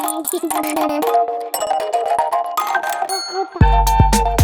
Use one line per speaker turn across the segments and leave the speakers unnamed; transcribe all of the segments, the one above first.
Thank you.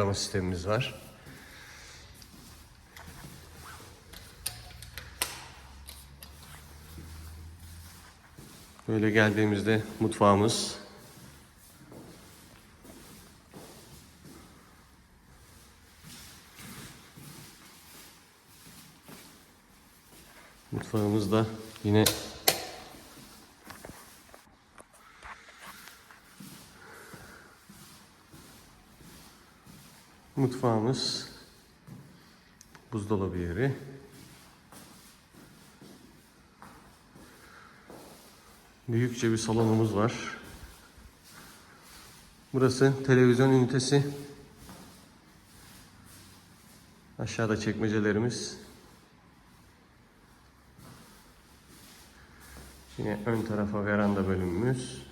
Ayarlama sistemimiz var. Böyle geldiğimizde mutfağımız. Mutfağımızda yine Mutfağımız, buzdolabı yeri. Büyükçe bir salonumuz var. Burası televizyon ünitesi. Aşağıda çekmecelerimiz. Yine ön tarafa veranda bölümümüz.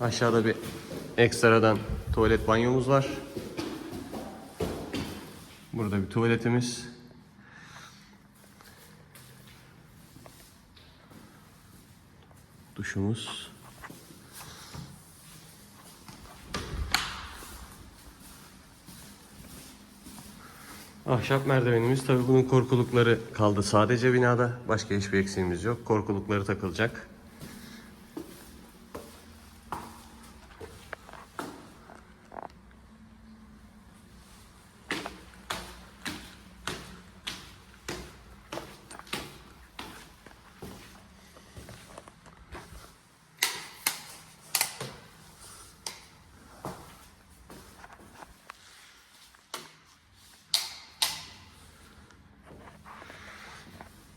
Aşağıda bir ekstradan tuvalet banyomuz var. Burada bir tuvaletimiz. Duşumuz. Ahşap merdivenimiz tabii bunun korkulukları kaldı sadece binada. Başka hiçbir eksiğimiz yok. Korkulukları takılacak.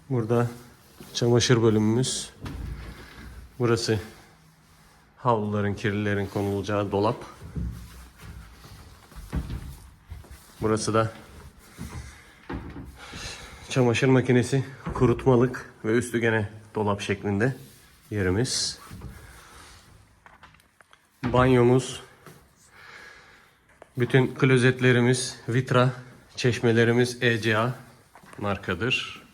Burada çamaşır bölümümüz. Burası havluların, kirlilerin konulacağı dolap. Burası da çamaşır makinesi, kurutmalık ve üstü gene dolap şeklinde yerimiz. Banyomuz, bütün klozetlerimiz Vitra, çeşmelerimiz ECA markadır.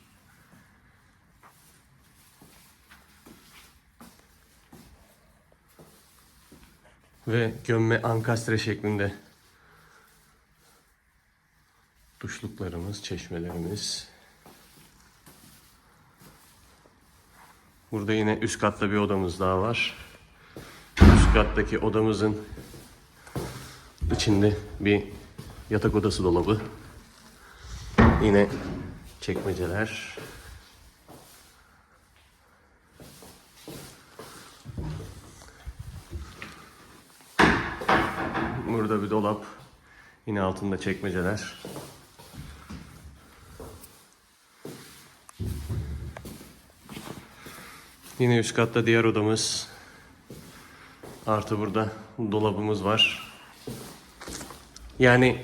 Ve gömme ankastre şeklinde duşluklarımız, çeşmelerimiz. Burada yine üst katta bir odamız daha var. Üst kattaki odamızın içinde bir yatak odası dolabı. Yine çekmeceler. Burada bir dolap. Yine altında çekmeceler. Yine üst katta diğer odamız. Artı burada dolabımız var. Yani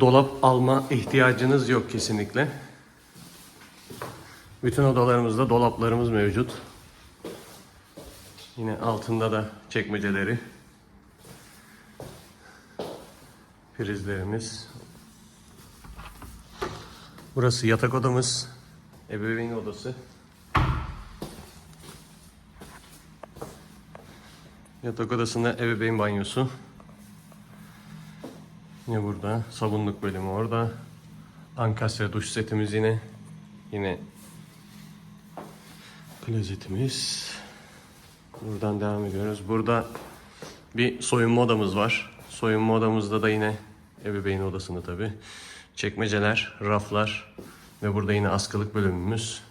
dolap alma ihtiyacınız yok kesinlikle. Bütün odalarımızda dolaplarımız mevcut. Yine altında da çekmeceleri. Prizlerimiz. Burası yatak odamız. Ebeveyn odası. Yatak odasında ebeveyn banyosu. Yine burada sabunluk bölümü orada. Ankastre duş setimiz yine. Yine klozetimiz. Buradan devam ediyoruz. Burada bir soyunma odamız var. Soyunma odamızda da yine ebeveyn odasında tabi. Çekmeceler, raflar ve burada yine askılık bölümümüz.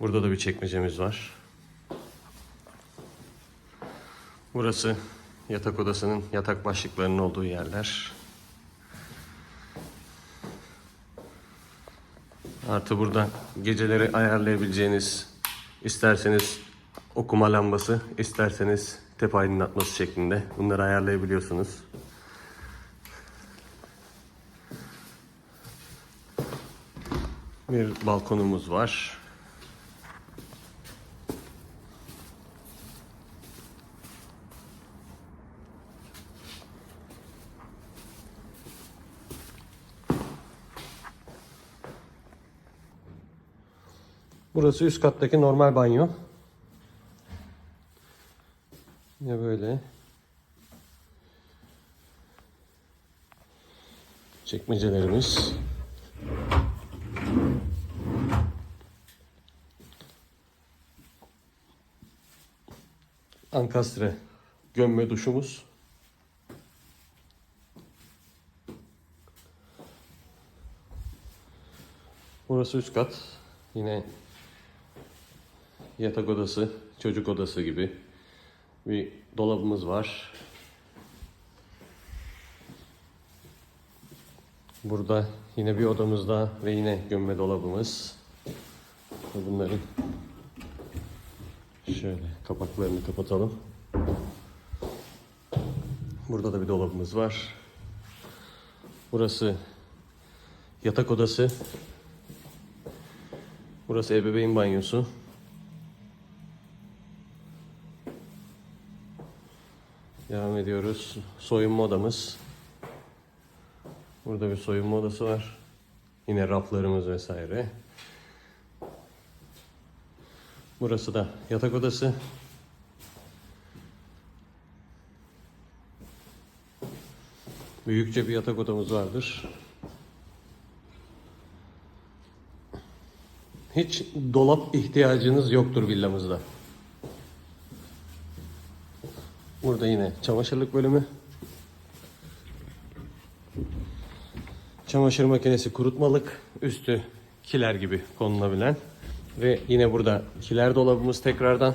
Burada da bir çekmecemiz var. Burası yatak odasının yatak başlıklarının olduğu yerler. Artı burada geceleri ayarlayabileceğiniz isterseniz okuma lambası, isterseniz tepe aydınlatması şeklinde bunları ayarlayabiliyorsunuz. Bir balkonumuz var. Burası üst kattaki normal banyo. Yine böyle. Çekmecelerimiz. Ankastre gömme duşumuz. Burası üst kat. Yine yatak odası, çocuk odası gibi bir dolabımız var. Burada yine bir odamız daha ve yine gömme dolabımız. Bunların şöyle kapaklarını kapatalım. Burada da bir dolabımız var. Burası yatak odası. Burası ebeveyn banyosu. Devam ediyoruz. Soyunma odamız. Burada bir soyunma odası var. Yine raflarımız vesaire. Burası da yatak odası. Büyükçe bir yatak odamız vardır. Hiç dolap ihtiyacınız yoktur villamızda. Burada yine çamaşırlık bölümü. Çamaşır makinesi kurutmalık, üstü kiler gibi konulabilen ve yine burada kiler dolabımız tekrardan.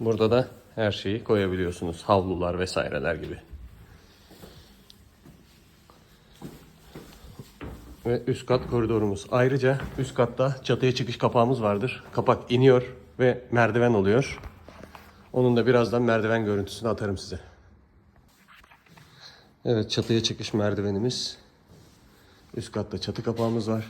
Burada da her şeyi koyabiliyorsunuz. Havlular vesaireler gibi. Ve üst kat koridorumuz. Ayrıca üst katta çatıya çıkış kapağımız vardır. Kapak iniyor ve merdiven oluyor. Onun da birazdan merdiven görüntüsünü atarım size. Evet çatıya çıkış merdivenimiz. Üst katta çatı kapağımız var.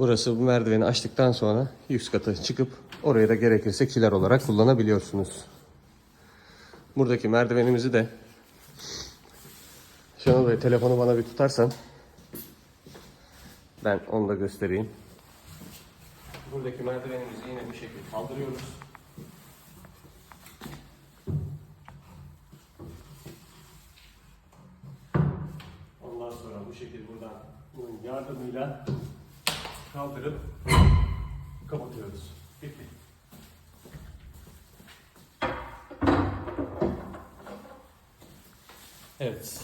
Burası bu merdiveni açtıktan sonra üst kata çıkıp orayı da gerekirse kiler olarak kullanabiliyorsunuz. Buradaki merdivenimizi de Şenol Bey telefonu bana bir tutarsan ben onu da göstereyim. Buradaki merdivenimizi yine bu şekilde kaldırıyoruz. Kaldırıp kapatıyoruz. Bitti. Evet.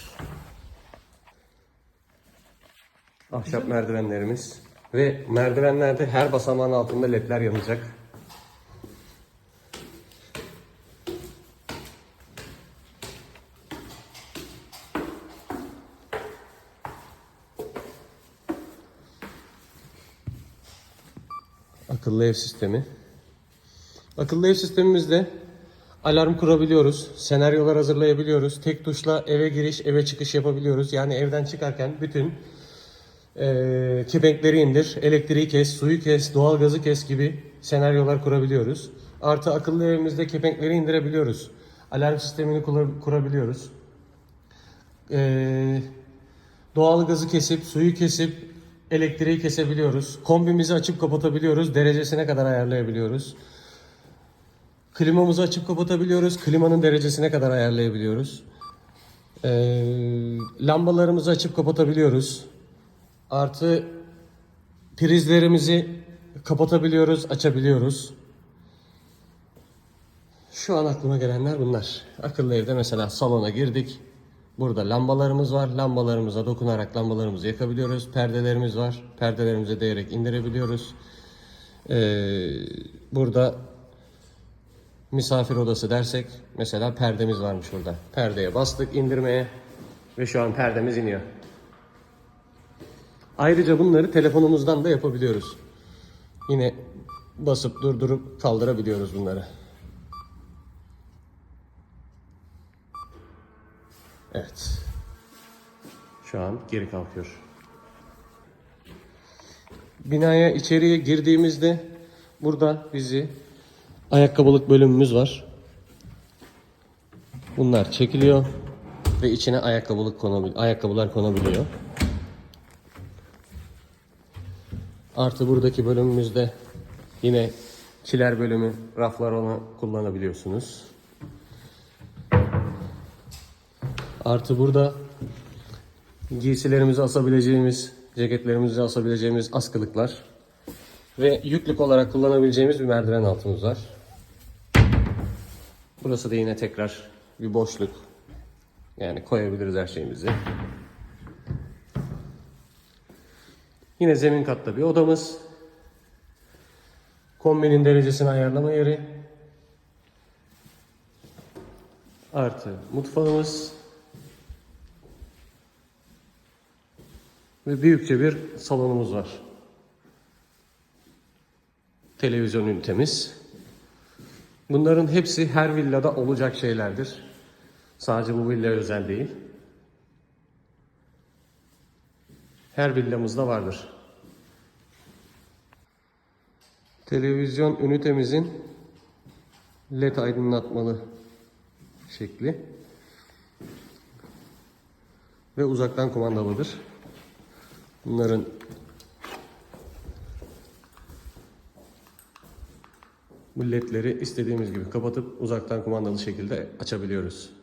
Ahşap merdivenlerimiz ve merdivenlerde her basamağın altında ledler yanacak. Akıllı ev sistemi. Akıllı ev sistemimizde alarm kurabiliyoruz, senaryolar hazırlayabiliyoruz. Tek tuşla eve giriş, eve çıkış yapabiliyoruz. Yani evden çıkarken bütün e, kepenkleri indir, elektriği kes, suyu kes, doğalgazı kes gibi senaryolar kurabiliyoruz. Artı akıllı evimizde kepenkleri indirebiliyoruz. Alarm sistemini kura- kurabiliyoruz. E, doğalgazı kesip, suyu kesip, elektriği kesebiliyoruz. Kombimizi açıp kapatabiliyoruz. Derecesine kadar ayarlayabiliyoruz. Klimamızı açıp kapatabiliyoruz. Klimanın derecesine kadar ayarlayabiliyoruz. Ee, lambalarımızı açıp kapatabiliyoruz. Artı prizlerimizi kapatabiliyoruz, açabiliyoruz. Şu an aklıma gelenler bunlar. Akıllı evde mesela salona girdik. Burada lambalarımız var. Lambalarımıza dokunarak lambalarımızı yakabiliyoruz. Perdelerimiz var. Perdelerimize değerek indirebiliyoruz. Ee, burada misafir odası dersek mesela perdemiz varmış burada. Perdeye bastık indirmeye ve şu an perdemiz iniyor. Ayrıca bunları telefonumuzdan da yapabiliyoruz. Yine basıp durdurup kaldırabiliyoruz bunları. Evet. Şu an geri kalkıyor. Binaya içeriye girdiğimizde burada bizi ayakkabılık bölümümüz var. Bunlar çekiliyor ve içine ayakkabılık konabil ayakkabılar konabiliyor. Artı buradaki bölümümüzde yine kiler bölümü, raflar onu kullanabiliyorsunuz. Artı burada giysilerimizi asabileceğimiz, ceketlerimizi asabileceğimiz askılıklar ve yüklük olarak kullanabileceğimiz bir merdiven altımız var. Burası da yine tekrar bir boşluk. Yani koyabiliriz her şeyimizi. Yine zemin katta bir odamız. Kombinin derecesini ayarlama yeri. Artı mutfağımız. Ve büyükçe bir salonumuz var. Televizyon ünitemiz. Bunların hepsi her villada olacak şeylerdir. Sadece bu villa özel değil. Her villamızda vardır. Televizyon ünitemizin led aydınlatmalı şekli ve uzaktan kumandalıdır. Bunların bu ledleri istediğimiz gibi kapatıp uzaktan kumandalı şekilde açabiliyoruz.